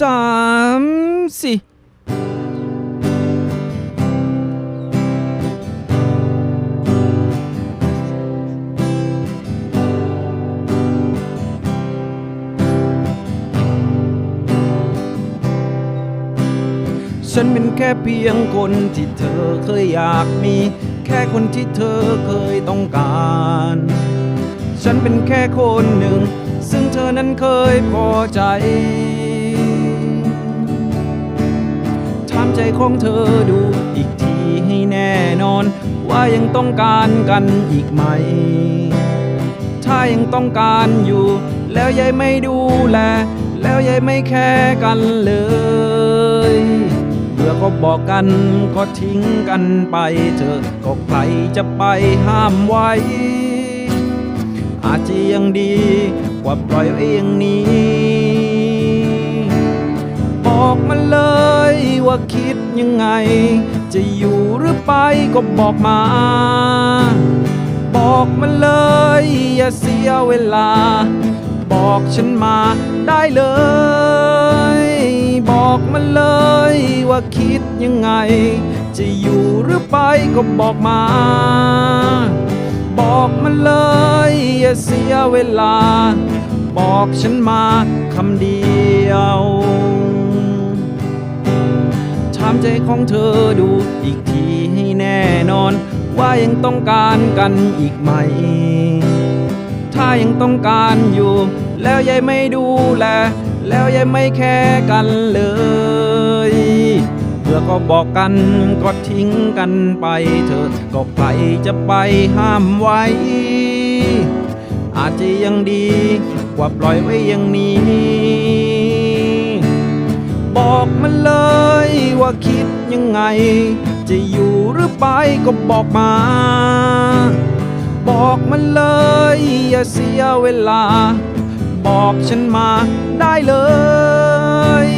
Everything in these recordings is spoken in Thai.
สามสี่ฉันเป็นแค่เพียงคนที่เธอเคยอยากมี แค่คนที่เธอเคยต้องการ ฉันเป็นแค่คนหนึ่ง ซึ่งเธอนั้นเคยพอใจามใจของเธอดูอีกทีให้แน่นอน ว่ายังต้องการกันอีกไหม ถ้ายังต้องการอยู่ แล้วยายไม่ดูแล แล้วยายไม่แค่กันเลยเมื่อก็บอกกันก็ทิ้งกันไปเถอก็ใครจะไปห้ามไว้ อาจจะยังดีกว่าปล่อยไว้อย่างนี้ บอกมาเลย ว่าคิดยังไง จะอยู่หรือไปก็บอกมา บอกมาเลย อย่าเสียเวลา บอกฉันมาได้เลย บอกมาเลยว่าคิดยังไง จะอยู่หรือไปก็บอกมา บอกมาเลย อย่าเสียเวลา บอกฉันมาคำเดียวามใจของเธอดูอีกทีให้แน่นอน ว่ายังต้องการกันอีกไหม ถ้ายังต้องการอยู่ แล้วยายไม่ดูแล แล้วยายไม่แค่กันเลยเพื่อก็บอกกันก็ทิ้งกันไปเถอะก็ใครจะไปห้ามไว้ อาจจะยังดี กว่าปล่อยไว้อย่างนี้ บอกมาเลย ว่าคิดยังไง จะอยู่หรือไปก็บอกมา บอกมาเลย อย่าเสียเวลา บอกฉันมาได้เลย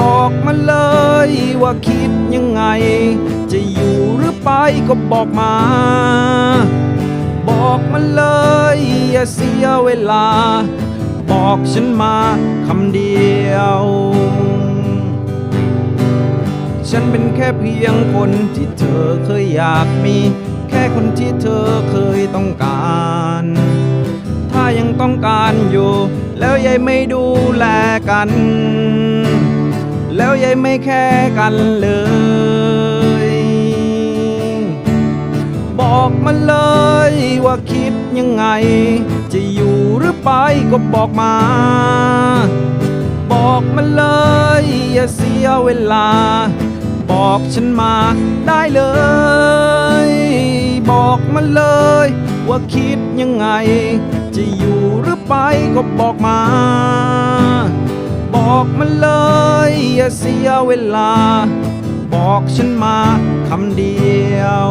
บอกมาเลยว่าคิดยังไง จะอยู่หรือไปก็บอกมา บอกมาเลย อย่าเสียเวลา บอกฉันมาคำเดียว แค่เพียงคนที่เธอเคยอยากมี แค่คนที่เธอเคยต้องการ ถ้ายังต้องการอยู่ แล้วยายไม่ดูแลกัน แล้วยายไม่แค่กันเลย บอกมาเลยว่าคิดยังไง จะอยู่หรือไปก็บอกมาบอกมาเลย อย่าเสียเวลา บอกฉันมาได้เลย บอกมาเลย ว่าคิดยังไง จะอยู่หรือไปก็บอกมา บอกมาเลย อย่าเสียเวลา บอกฉันมาคำเดียว